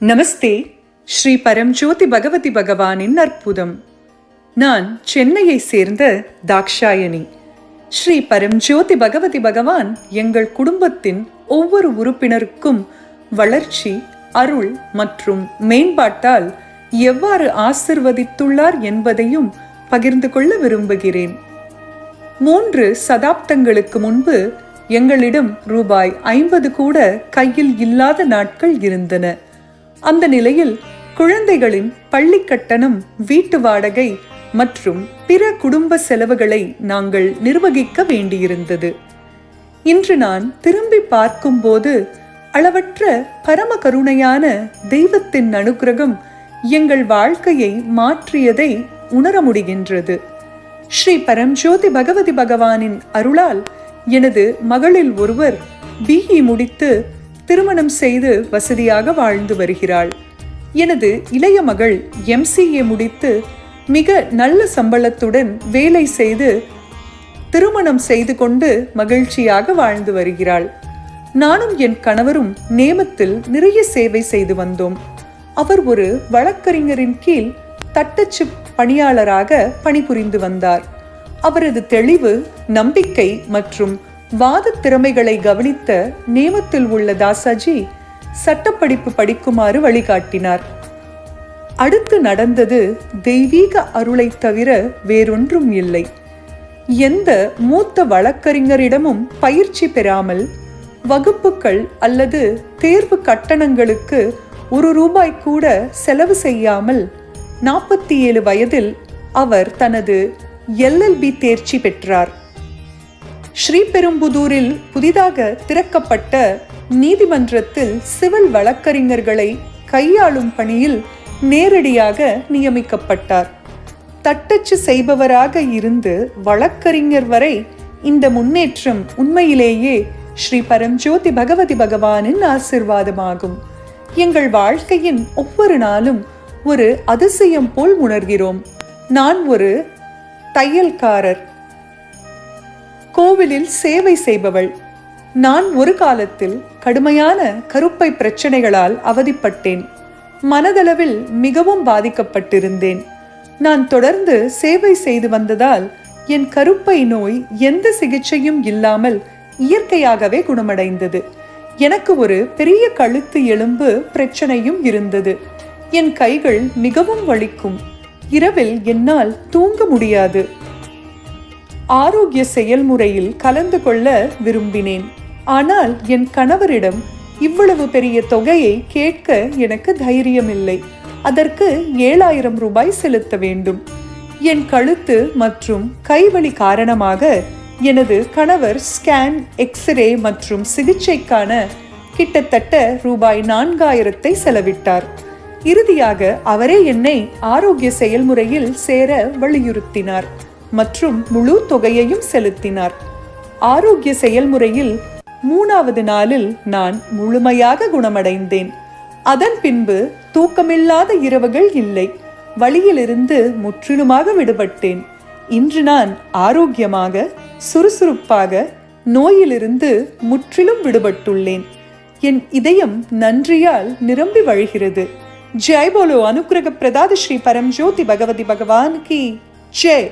நமஸ்தே. ஸ்ரீ பரம்ஜோதி பகவதி பகவானின் அற்புதம். நான் சென்னையை சேர்ந்த தாக்ஷாயணி. ஸ்ரீ பரம்ஜோதி பகவதி பகவான் எங்கள் குடும்பத்தின் ஒவ்வொரு உறுப்பினருக்கும் வளர்ச்சி அருள் மற்றும் மேம்பாட்டால் எவ்வாறு ஆசிர்வதித்துள்ளார் என்பதையும் பகிர்ந்து கொள்ள விரும்புகிறேன். மூன்று சதாப்தங்களுக்கு முன்பு எங்களிடம் ரூபாய் ஐம்பது கூட கையில் இல்லாத நாட்கள் இருந்தன. அந்த நிலையில் குழந்தைகளின் பள்ளி கட்டணம் வீட்டு வாடகை மற்றும் பிற குடும்ப செலவுகளை நாங்கள் நிர்வகிக்க வேண்டியிருந்தது. இன்று நான் திரும்பி பார்க்கும்போது அளவற்ற பரம கருணையான தெய்வத்தின் அனுக்கிரகம் எங்கள் வாழ்க்கையை மாற்றியதை உணர முடிகின்றது. ஸ்ரீ பரம்ஜோதி பகவதி பகவானின் அருளால் எனது மகளில் ஒருவர் பிஇ முடித்து திருமணம் செய்து வசதியாக வாழ்ந்து வருகிறாள். எனது இளைய மகள் எம்சிஏ முடித்து மிக நல்ல சம்பளத்துடன் வேலை செய்து திருமணம் செய்து கொண்டு மகிழ்ச்சியாக வாழ்ந்து வருகிறாள். நானும் என் கணவரும் நேமத்தில் நிறைய சேவை செய்து வந்தோம். அவர் ஒரு வழக்கறிஞரின் கீழ் தட்டச்சு பணியாளராக பணிபுரிந்து வந்தார். அவரது தெளிவு நம்பிக்கை மற்றும் வாத திறமைகளை கவனித்த நேமத்தில் உள்ள தாசாஜி சட்டப்படிப்பு படிக்குமாறு வழிகாட்டினார். அடுத்து நடந்தது தெய்வீக அருளை தவிர வேறொன்றும் இல்லை. எந்த மூத்த வழக்கறிஞரிடமும் பயிற்சி பெறாமல் வகுப்புகள் அல்லது தேர்வு கட்டணங்களுக்கு ஒரு ரூபாய் கூட செலவு செய்யாமல் நாற்பத்தி ஏழு வயதில் அவர் தனது எல்எல்பி தேர்ச்சி பெற்றார். ஸ்ரீபெரும்புதூரில் புதிதாக திறக்கப்பட்ட நீதிமன்றத்தில் சிவில் வழக்கறிஞர்களை கையாளும் பணியில் நேரடியாக நியமிக்கப்பட்டார். தட்டச்சு செய்பவராக இருந்து வழக்கறிஞர் வரை இந்த முன்னேற்றம் உண்மையிலேயே ஸ்ரீ பரம்ஜோதி பகவதி பகவானின் ஆசிர்வாதமாகும். எங்கள் வாழ்க்கையின் ஒவ்வொரு நாளும் ஒரு அதிசயம் போல் உணர்கிறோம். நான் ஒரு தையல்காரர். கோவிலில் சேவை செய்பவள். நான் ஒரு காலத்தில் கடுமையான கருப்பை பிரச்சனைகளால் அவதிப்பட்டேன். மனதளவில் மிகவும் பாதிக்கப்பட்டிருந்தேன். நான் தொடர்ந்து சேவை செய்து வந்ததால் என் கருப்பை நோய் எந்த சிகிச்சையும் இல்லாமல் இயற்கையாகவே குணமடைந்தது. எனக்கு ஒரு பெரிய கழுத்து எலும்பு பிரச்சனையும் இருந்தது. என் கைகள் மிகவும் வலிக்கும். இரவில் என்னால் தூங்க முடியாது. ஆரோக்கிய செயல்முறையில் கலந்து கொள்ள விரும்பினேன். ஆனால் என் கணவரிடம் இவ்வளவு பெரிய தொகையை கேட்க எனக்கு தைரியமில்லை. அதற்கு ஏழாயிரம் ரூபாய் செலுத்த வேண்டும். என் கழுத்து மற்றும் கைவலி காரணமாக எனது கணவர் ஸ்கேன் எக்ஸ்ரே மற்றும் சிகிச்சைக்கான கிட்டத்தட்ட ரூபாய் நான்காயிரத்தை செலவிட்டார். இறுதியாக அவரே என்னை ஆரோக்கிய செயல்முறையில் சேர வலியுறுத்தினார். மற்றும் முழு தொகையையும் செலுத்தினார். ஆரோக்கிய செயல்முறையில் மூணாவது நாளில் நான் முழுமையாக குணமடைந்தேன். அதன் பின்பு தூக்கமில்லாத இரவுகள் இல்லை. வழியிலிருந்து முற்றிலுமாக விடுபட்டேன். இன்று நான் ஆரோக்கியமாக சுறுசுறுப்பாக நோயிலிருந்து முற்றிலும் விடுபட்டுள்ளேன். என் இதயம் நன்றியால் நிரம்பி வழிகிறது. ஜெய் போலோ அனுக்கிரக பிரதாத ஸ்ரீ பரம் ஜோதி பகவதி பகவான் கி. ஜெய்.